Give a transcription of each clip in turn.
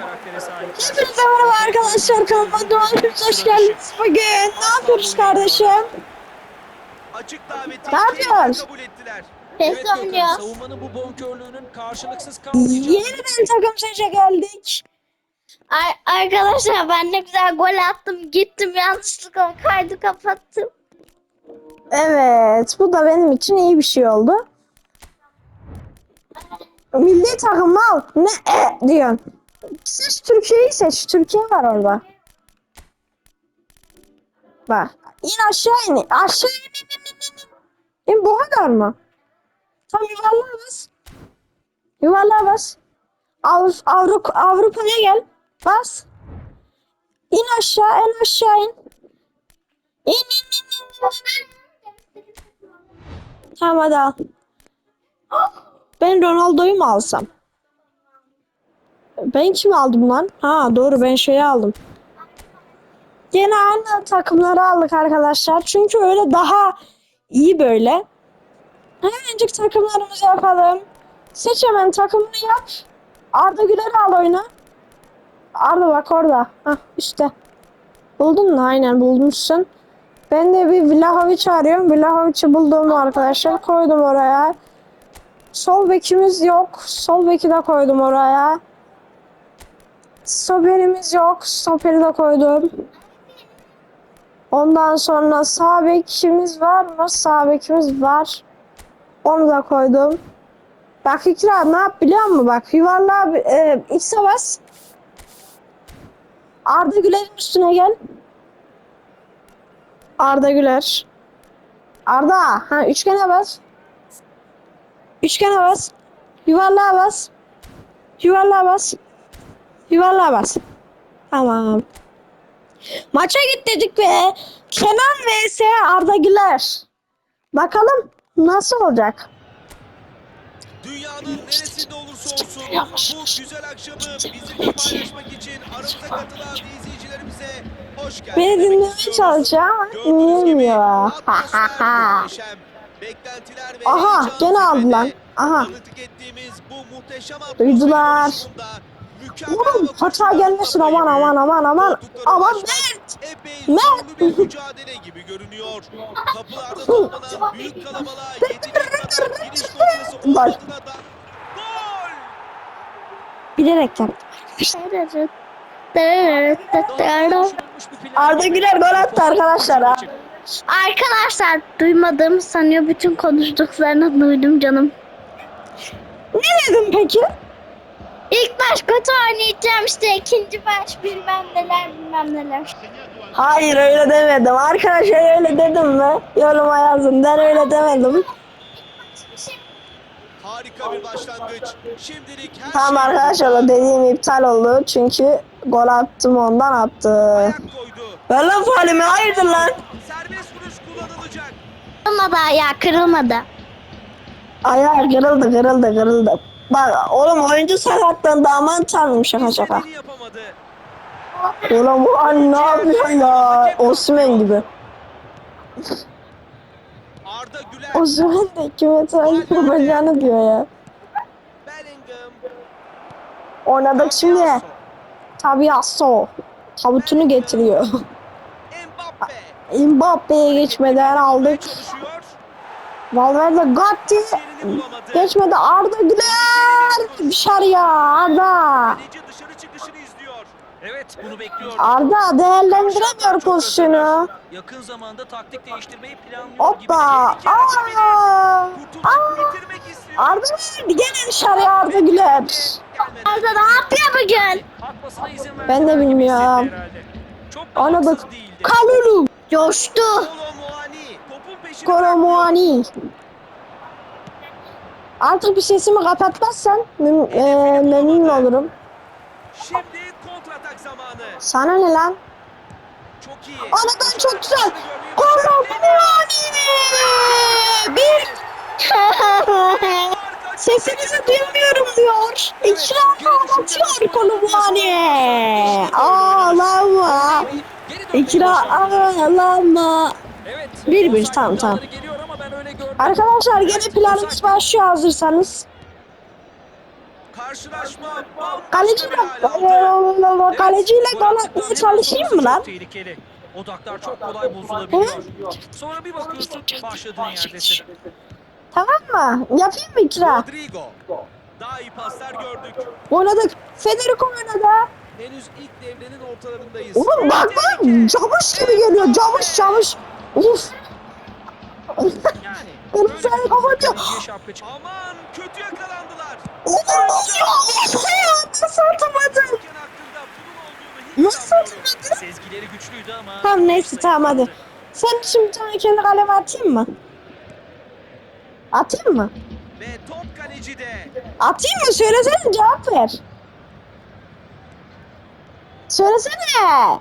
karaktere sahipler. Hepinize merhaba arkadaşlar kanalıma doğru hoş geldiniz bugün. Ne yapıyoruz kardeşim? Açık daveti Ne yapıyoruz? kabul ettiler. Evet PES Gökhan, oynuyoruz. savunmanın bu bonkörlüğünün karşılıksız kalmayacağını Yeniden takım seçe geldik. Ar- arkadaşlar ben ne güzel gol attım. Gittim yanlışlıkla kaydı kapattım. Evet bu da benim için iyi bir şey oldu. Milli takım al. Ne e diyorsun? Seç Türkiye'yi seç. Türkiye var orada. Bak. İn aşağı in. Aşağı in. in, in, in, bu kadar mı? Tam yuvarlığa bas. Yuvarlığa bas. Av Avrupa Avrupa'ya gel. Bas. İn aşağı, en aşağı. İn in in in. in. Tamam hadi al. Ben Ronaldo'yu mu alsam? Ben kimi aldım lan? Ha doğru ben şeyi aldım. Gene aynı takımları aldık arkadaşlar. Çünkü öyle daha iyi böyle. Hemencik takımlarımızı yapalım. Seç hemen takımını yap. Arda Güler'i al oyuna. Arda bak orada. Hah işte. Buldun mu? Aynen bulmuşsun. Ben de bir Vlahovic arıyorum. Vlahovic'i buldum arkadaşlar. Koydum oraya. Sol bekimiz yok. Sol beki de koydum oraya. Stoperimiz yok. Stoperi de koydum. Ondan sonra sağ bekimiz var mı? Sağ bekimiz var. Onu da koydum. Bak İkra ne yap biliyor musun? Bak yuvarlığa e, X'e bas. Arda Güler'in üstüne gel. Arda Güler. Arda ha üçgene bas. Üçgene bas. Yuvarlığa bas. Yuvarlığa bas. Yuvarlığa bas. Tamam. Maça git dedik ve Kenan vs Arda Güler. Bakalım nasıl olacak? Dünyanın neresinde olursa olsun bu güzel akşamı bizimle paylaşmak için aramıza katılan izleyicilerimize hoş geldiniz. Beni dinlemeye çalışacağım dinlemiyor. Aha, gene aldı lan. Aha. Duydular. Oğlum koşulları gelmesin aman aman aman aman. Aman Mert. Mert. mücadele gibi görünüyor. Kapılarda toplanan büyük kalabalığa yetecek kadar geniş noktası Bak. olmadığına da gol! Bilerek yaptım. Arda Güler gol attı arkadaşlar ha. Arkadaşlar duymadığımı sanıyor. Bütün konuştuklarını duydum canım. Ne dedim peki? İlk baş kötü oynayacağım işte. ikinci baş bilmem neler bilmem neler. Hayır öyle demedim. Arkadaşlar öyle dedim mi? Yoruma yazın. Ben öyle demedim. Harika bir başlangıç. Şimdilik her Tamam şey arkadaşlar o dediğim iptal oldu. Çünkü gol attım ondan attı. ayak koydu. Ver lan falimi hayırdır lan? Serbest vuruş kullanılacak. Kırılmadı ayağı kırılmadı. Ayağı kırıldı kırıldı kırıldı. Bak oğlum oyuncu sakatlandı aman tanrım şaka şaka. Yapamadı. Oğlum bu an ne yapıyor ya? Osman gibi. Arda Güler, Osman da kime takip yapacağını diyor ya. Oynadık şimdi. Tabii Asso. Tabutunu getiriyor. Mbappe. Mbappe'ye geçmeden aldık. Valverde Gatti. Geçmedi Arda Güler. Dışarıya Arda. Kaleci dışarı çıkışını izliyor. Evet bunu bekliyor. Arda değerlendiremiyor pozisyonu. Yakın zamanda taktik değiştirmeyi planlıyor Hoppa. gibi. Aa. Arda gene dışarıya Arda Güler. Arda ne yapıyor bugün? Ben de bilmiyorum. haksız değildi. Kalulu. Coştu. Muani. Koromuani. Artık bir sesimi kapatmazsan mem- e, memnun olurum. Şimdi kontratak zamanı. Sana ne lan? Çok iyi. Anadan çok güzel. Koromuani. Bir sesinizi duyamıyorum diyor. İkram anlatıyor Koromuani. Ağlama. Geri dönmeye İkra başladı. ağlama. Evet. Bir bir, tamam, tamam. iddiaları Geliyor ama ben öyle gördüm. Arkadaşlar gene planımız başlıyor hazırsanız. Karşılaşma Kaleciyle, kaleciyle gol atmaya çalışayım mı lan? Tehlikeli. Odaklar çok kolay bozulabiliyor. Sonra bir bakıyorsun başladığın yerdesin. Tamam mı? Yapayım mı ikra? Rodrigo. Daha iyi paslar gördük. Oynadık. Federico oynadı. Henüz ilk devrenin ortalarındayız. Oğlum bak bak camış gibi geliyor camış camış. Uf. Yani bir kapatıyor. Aman kötü yakalandılar. Oğlum nasıl atamadım? Nasıl atamadım? Sezgileri güçlüydü ama... Tamam neyse tamam hadi. Sen şimdi bir tane kendi kaleme atayım mı? Atayım mı? Ve top kalecide. Atayım mı? Söylesene cevap ver. Söylesene.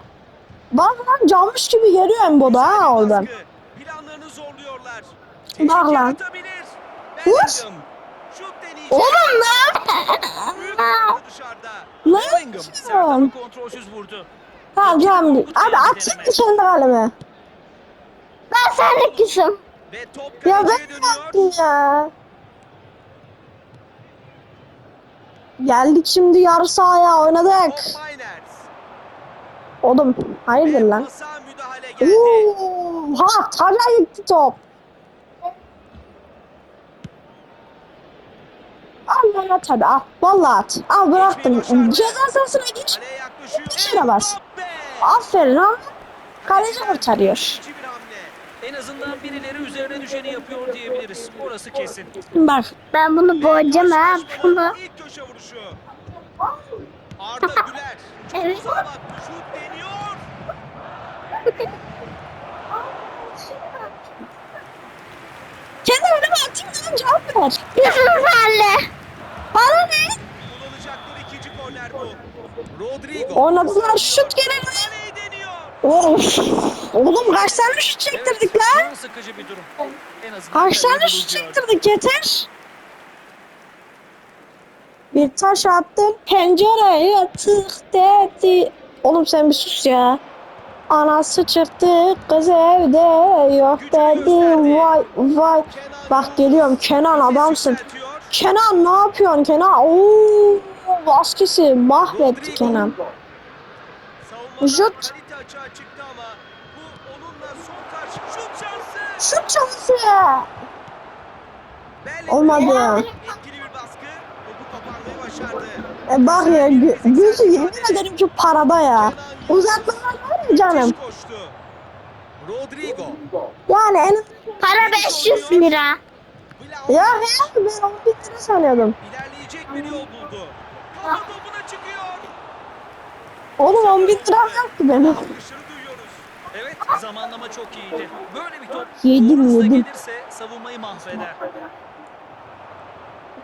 Bak lan camış gibi geliyor Embo'da ha oradan. Planlarını zorluyorlar. Bak lan. Vur. Oğlum lan. Dışarıda. Ne yapıyorsun? Tamam tamam. Abi mı kendi kaleme? Ben. Ve top Ya ben yaptım ya? Geldik şimdi yarı sahaya oynadık. Top Miners. Oğlum hayırdır lan? pasa müdahale geldi. Oo, ha taca gitti top. Al lan at hadi al. Vallahi at. Al bıraktım. Ceza sahasına gir. Dışarı bas. Aferin ha. Kaleci kurtarıyor. En azından birileri üzerine düşeni yapıyor diyebiliriz. Orası kesin. Bak. Ben bunu boğacağım ha. Bunu. İlk köşe vuruşu. Arda Güler. Evet. Şut deniyor. Kendi önüme atayım lan cevap ver. Küsüm senle. Bana ne? Kullanılacakları ikinci korner bu. Rodrigo. Oynadılar şut deniyor. Of. Oğlum kaç tane şut çektirdik lan? can sıkıcı bir durum. En azından Kaç tane şut çektirdik yeter. Bir taş attım pencereye tık dedi. Oğlum sen bir sus ya. Anası çıktı kız evde yok dedi vay vay. Bak geliyorum Kenan adamsın. Kenan ne yapıyorsun Kenan? Oo baskısı mahvetti Kenan. Şut. şut şansı. Olmadı. Etkili bir baskı. Topu koparmayı başardı. E bak ya gö- gözü yemin ederim ki parada ya. Uzatmalar var ya canım. Yani en Para 500 lira. Ya he ben 10 bin lira sanıyordum. İlerleyecek bir yol buldu. Kafa topuna çıkıyor. Oğlum 10 bin liram yoktu benim. Evet zamanlama çok iyiydi. Böyle bir top Yedim, yedim. gelirse savunmayı mahveder.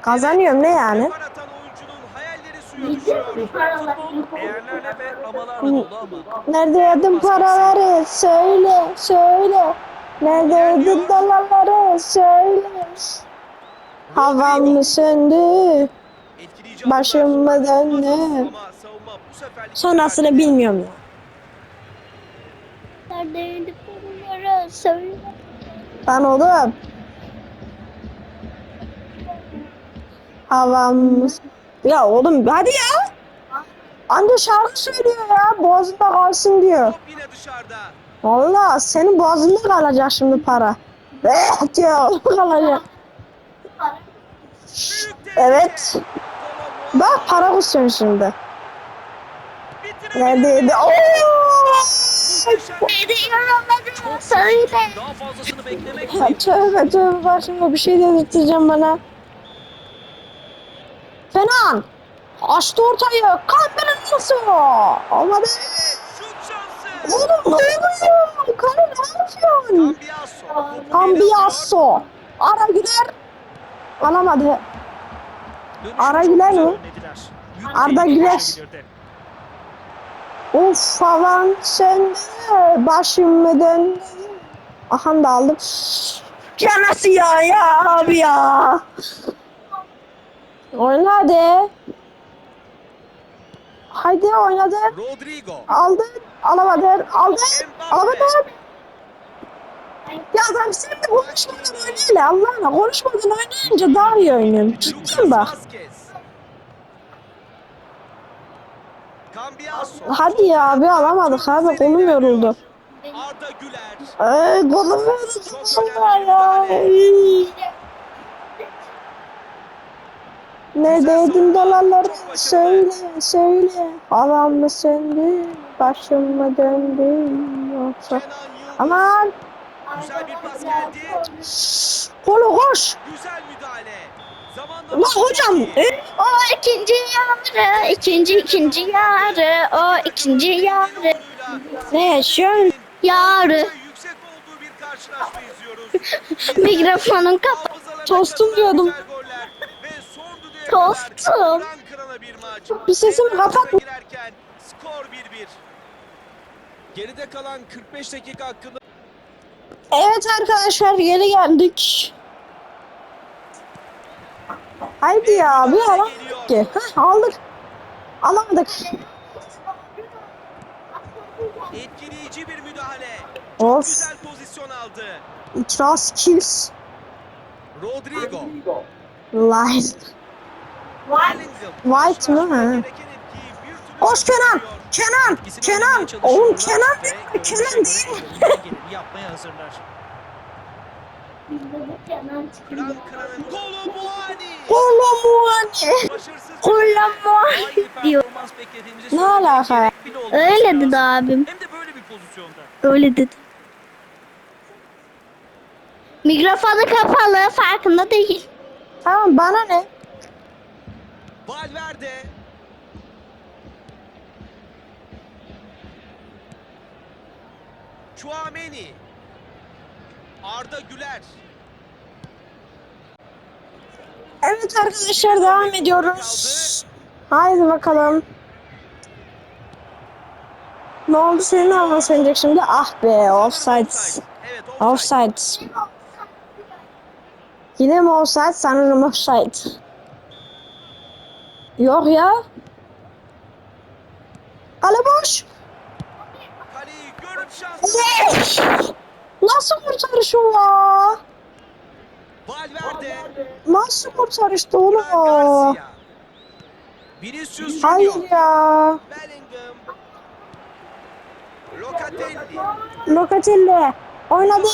Kazanıyorum ne yani? Eğerlerle ve amalarla dolu ama Nerede yedin paraları söyle söyle. Nerede yedin dolarları söyle. Havam mı söndü? Etkileyici Başım mı döndü? Ama savunma bu seferlik Sonrasını bilmiyorum ya. Neredeydi bunları söyle. Ben oğlum. Havam mı? Ya oğlum hadi ya. Anca şarkı söylüyor ya. Boğazında kalsın diyor. Yine dışarıda. Valla senin boğazında kalacak şimdi para. Eh diyor kalacak. Evet. Bak para kusuyorsun şimdi. Neredeydi? Söyle. Tövbe tövbe bak şimdi bir şey dedirteceğim bana. Kenan! Açtı ortayı. Kamberin nasıl? Olmadı. Şut şansı. Oğlum ne oluyor? Kale ne yapıyorsun? Cambiasso. Ara gider. Alamadı. Ara Güler mi? Arda Güler. Of falan söndü. Başım mı döndü? Aha da aldım. Ya nasıl ya ya abi ya. Oyna hadi. Haydi oynadı. Rodrigo. Aldın. Alamadın. Mbappe. Alamadın. Ya ben sen de konuşmadan oynayla Allah'ına konuşmadan oynayınca daha iyi oynuyorum. Ciddiyim bak. Hadi ya abi alamadık abi kolum yoruldu. Arda Güler. Ay kolum yoruldu vallahi Neredeydin dolarlar? Söyle söyle. Havam mı söndü? Başım mı döndü? Yoksa. Aman! Güzel bir pas geldi. kolu koş! Güzel müdahale. Zamanla La hocam! E, O ikinci yarı, ikinci ikinci yarı, o ikinci yarı, ne yaşıyorsun? Yarı. yüksek olduğu bir karşılaşma izliyoruz. Mikrofonun kapat. Tostum diyordum. Kırana bir Devre arasına kapat. skor 1-1. Geride kalan 45 dakika hakkında Evet arkadaşlar geri geldik Haydi ya bir alamadık ki Heh, aldık Alamadık etkileyici bir müdahale. Of Güzel pozisyon aldı. İtiraz kills Rodrigo. Live Bellingham. White mı? Ha. Koş Kenan. Kenan Kenan Oğlum Kenan değil mi? Kenan değil mi? yapmaya hazırlar. Kolomuani Aynı diyor. Ne alaka? Öyle dedi abim. Hem de böyle bir pozisyonda. Öyle dedi. Mikrofonu kapalı, farkında değil. Tamam bana ne? Valverde. Chouameni. Arda Güler. Evet arkadaşlar devam ediyoruz. Haydi bakalım. Ne oldu senin alman söyleyecek şimdi? Ah be offside. Evet offside. Offside. Yine mi offside? Sanırım offside. Yok ya. Kale boş. Nasıl kurtarış o ya? Valverde. Nasıl kurtarıştı oğlum o? Vinicius Hayır ya. Bellingham. Locatelli. Locatelli. Oynadı.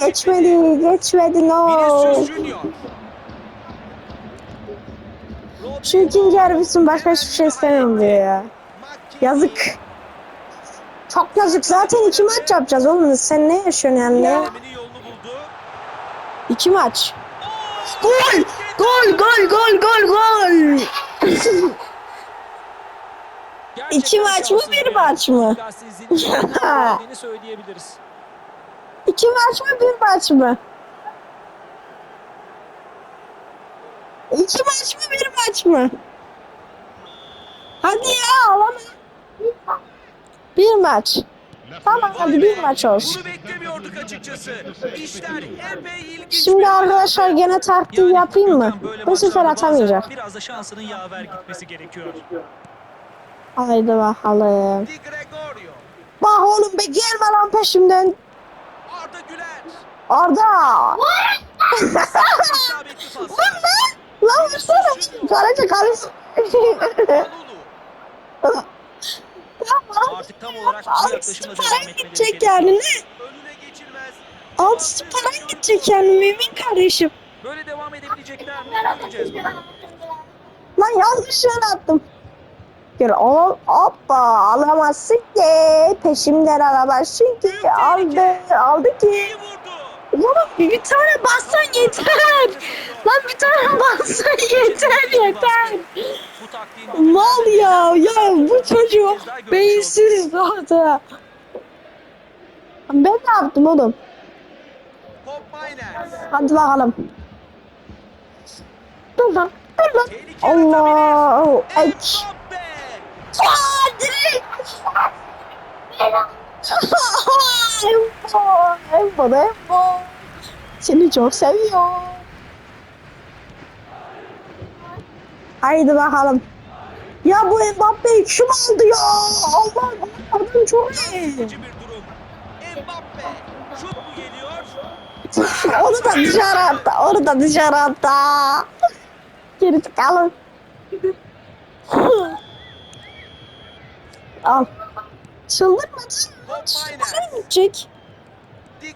Geçmedi. Geçmedi. No. Vinicius Junior. Şu ikinci bitsin. Başka hiçbir şey istemiyorum diyor ya. Yazık. Çok yazık. Zaten iki maç yapacağız oğlum. Sen ne yaşıyorsun yani? Ne? Denemenin yolunu buldu. İki maç. Gol! Gol! Gol! Gol! Gol! Gol! İki maç mı bir maç mı? İki maç mı bir maç mı? İki maç mı bir maç mı? Hadi ya alamam. Bir maç. Tamam hadi bir maç olsun. Bunu beklemiyorduk açıkçası. İşler epey ilginç. Şimdi arkadaşlar gene taktiği Yani yapayım mı? Gökhan böyle Bu sefer maçlarda atamayacak. Biraz da şansının yaver gitmesi gerekiyor. Haydi bakalım. Di Gregorio. Bak oğlum be gelme lan peşimden. Arda Güler. Arda. İsabetli lan. Lan vursana. Kalulu. Tamam. Artık tam olarak bu yaklaşımla devam gidecek yani ne? Alt üstü gidecek yani mümin kardeşim. Böyle devam edebilecekler mi? Lan yanlış yere attım. Gel al hoppa alamazsın ki. Peşimden alamazsın ki. Aldı aldı ki. Oğlum bir, tane bassan yeter. Lan bir tane bassan yeter yeter. Mal ya ya bu çocuk beyinsiz zaten. Ben ne yaptım oğlum? Hadi bakalım. Dur lan dur lan. Yaratabilir. ek. Aa, direkt. Da Embo. Seni çok seviyorum. Haydi bakalım. Ya bu Mbappe'yi kim aldı ya? Allah adam çok iyi. Onu da dışarı attı. Onu da dışarı attı. Geri çıkalım. Al. Çıldırmadın. Gidecek. Di Gregory.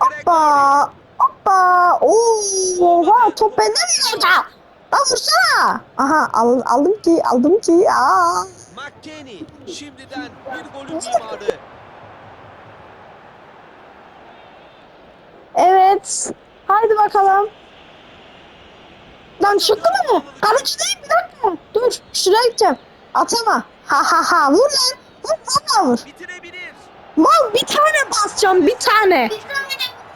Hoppa. Hoppa. Oha top bende mi orada? Lan vursana. Aha al, aldım ki aldım ki. Aa. McKennie şimdiden bir golün mimarı. Evet. Haydi bakalım. Lan çıktı mı? Değil bir dakika. Dur şuraya gideceğim. Atama. Ha ha ha vur lan. Vur valla vur. Bitirebilir. Mal bir tane basacağım bir tane.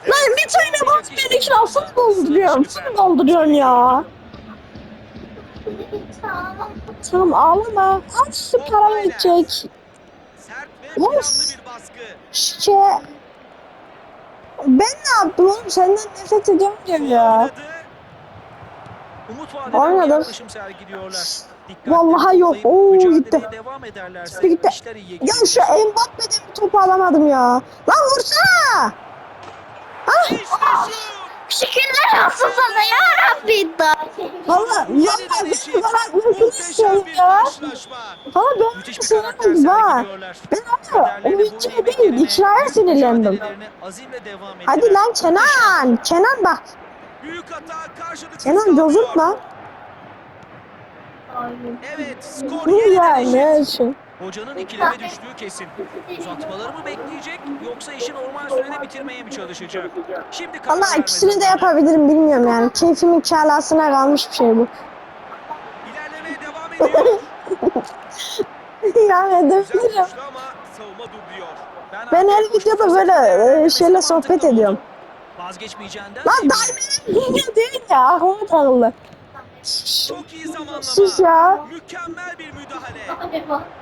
Lan bir tane bas benimki nasıl dolduruyorsun? Nasıl dolduruyorsun ya? Tamam ağlama. Al şu param gidecek. Bir baskı. İşte. Ben ne yaptım oğlum? Senden nefret ediyorum diyorum ya. Umut vadeden bir yaklaşım sergiliyorlar. Vallahi yok. Oo, gitti. Gitti, gitti. Ya şu Mbappe'den bir topu alamadım ya. Lan vursana. İşte şu. Şükürler olsun sana ya Rabbi. Valla ya Yeniden ben bana istiyorum ya. Valla ben sinirlendim karakter ha. Ben Kaderlerini oyuncuya değil büyük sinirlendim. Hadi lan Kenan. Kenan bak. Kenan bozulma. Evet skor Bu yeniden ya ne eşit. için? Hocanın ikileme düştüğü kesin. Uzatmaları mı bekleyecek yoksa işi normal sürede bitirmeye mi çalışacak? Şimdi verme ikisini de yapabilirim bilmiyorum yani. Keyfimin çalasına kalmış bir şey bu. İlerlemeye devam ediyor. yani Güzel edebilirim. koştu ama savunma duruyor. Ben her videoda böyle e, şeyle sohbet ediyorum. Vazgeçmeyeceğinden Lan. Diamond'ın değil ya aklıma takıldı. Çok iyi zamanlama. Sus ya. Mükemmel bir müdahale.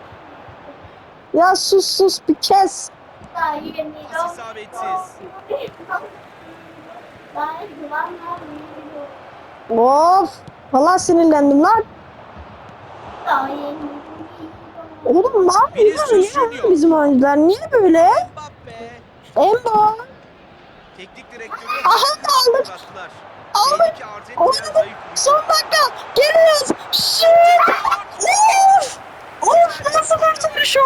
Ya sus sus bir kes. Pas isabetsiz. Of. Vallahi sinirlendim lan. Oğlum ne Vinicius ya bizim oyuncular? Niye böyle? Mbappe. Embo. Teknik direktörü Aha, aldık. Aldık. Oynadık. Son dakika. Geliyoruz. Şut. Of. Of nasıl kurtulmuş o?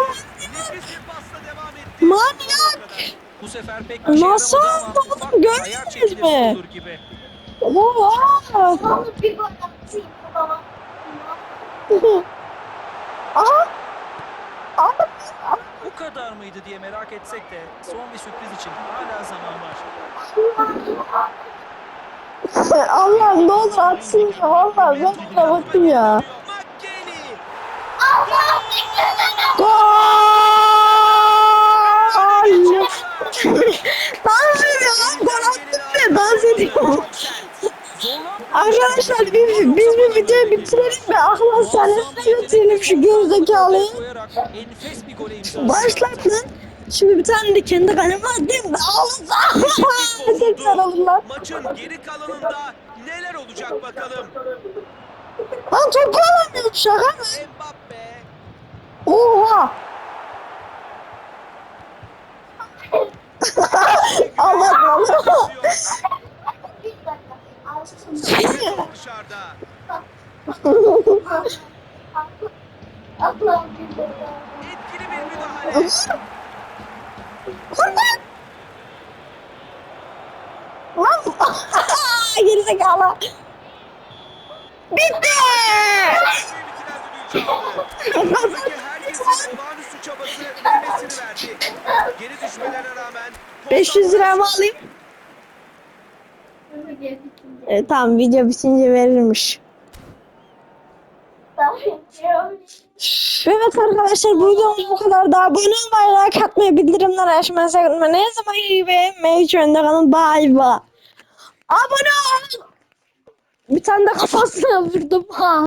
Manyak. Bu sefer pek Nasıl ufak bir görmediniz mi? Oha. Aha. Aha. Bu kadar mıydı diye merak etsek de son bir sürpriz için hala zaman var. Allah'ım ne olur atsın ya. Vallahi ben buna baktım ya. Gol! dans ediyor lan gol attım bile dans ediyor. Arkadaşlar biz, biz bir videoyu bitirelim ve akıl hastanesine götürelim şu gerizekalıyı. Koyarak Şimdi bir tane de kendi kaleme atayım da Allah! Çok güzel olur lan. Maçın geri kalanında neler olacak bakalım. Lan topu alamıyorum şaka mı? Mbappe. Oha! Allah Allah! Dışarıda. Etkili bir müdahale. Kurban! Lan! Bitti! Geri düşmelerine rağmen 500 lira mı alayım? E, tamam video bitince verirmiş. Evet arkadaşlar bu videomuz bu kadar. Daha abone olmayı, like atmayı, bildirimler açmayı sakın unutmayın. Her zaman iyi ve mevcut önde kalın. Bye bye. Abone ol. Bir tane de kafasına vurdum. Ha.